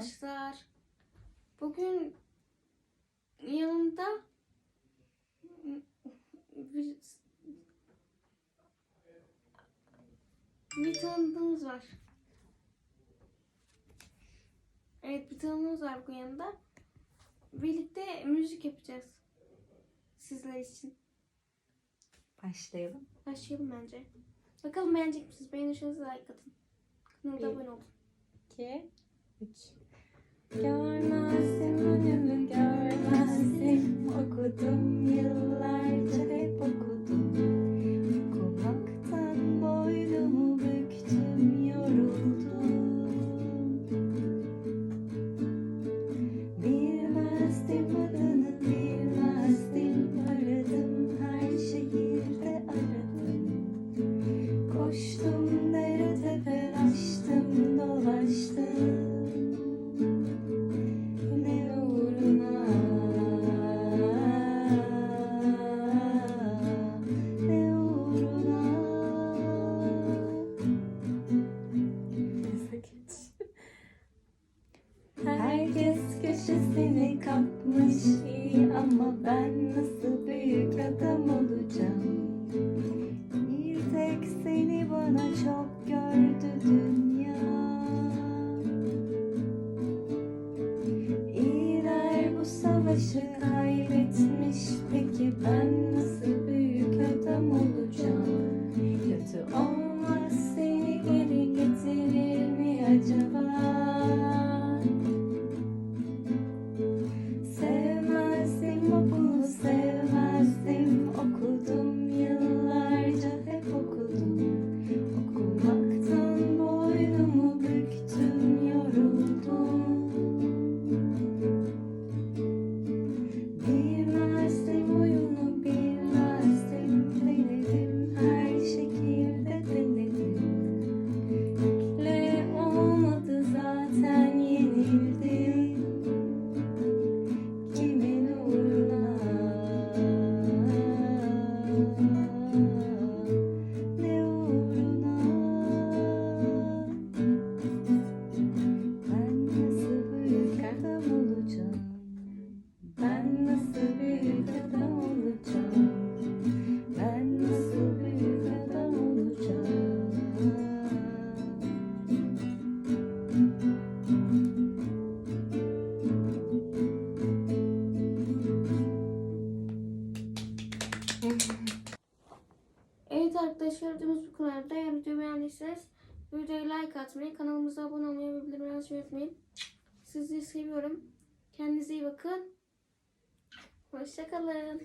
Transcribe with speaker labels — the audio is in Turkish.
Speaker 1: arkadaşlar. Bugün yanımda bir, bir tanıdığımız var. Evet bir tanıdığımız var bu yanında. Birlikte müzik yapacağız. Sizler için.
Speaker 2: Başlayalım.
Speaker 1: Başlayalım bence. Bakalım beğenecek misiniz? Beğenirseniz like atın. Kanala
Speaker 2: Bir.
Speaker 1: abone olun.
Speaker 2: 2 3 Görmezdim Herkes köşesini kapmış iyi ama ben nasıl büyük adam olacağım? Bir tek seni bana çok gördü dünya. İyiler bu savaşı kaybetmiş. Peki ben humilde.
Speaker 1: Evet arkadaşlar videomuz bu kadardı. Eğer videoyu beğendiyseniz videoya like atmayı, kanalımıza abone olmayı ve bildirimleri açmayı unutmayın. Sizi seviyorum. Kendinize iyi bakın. Hoşçakalın.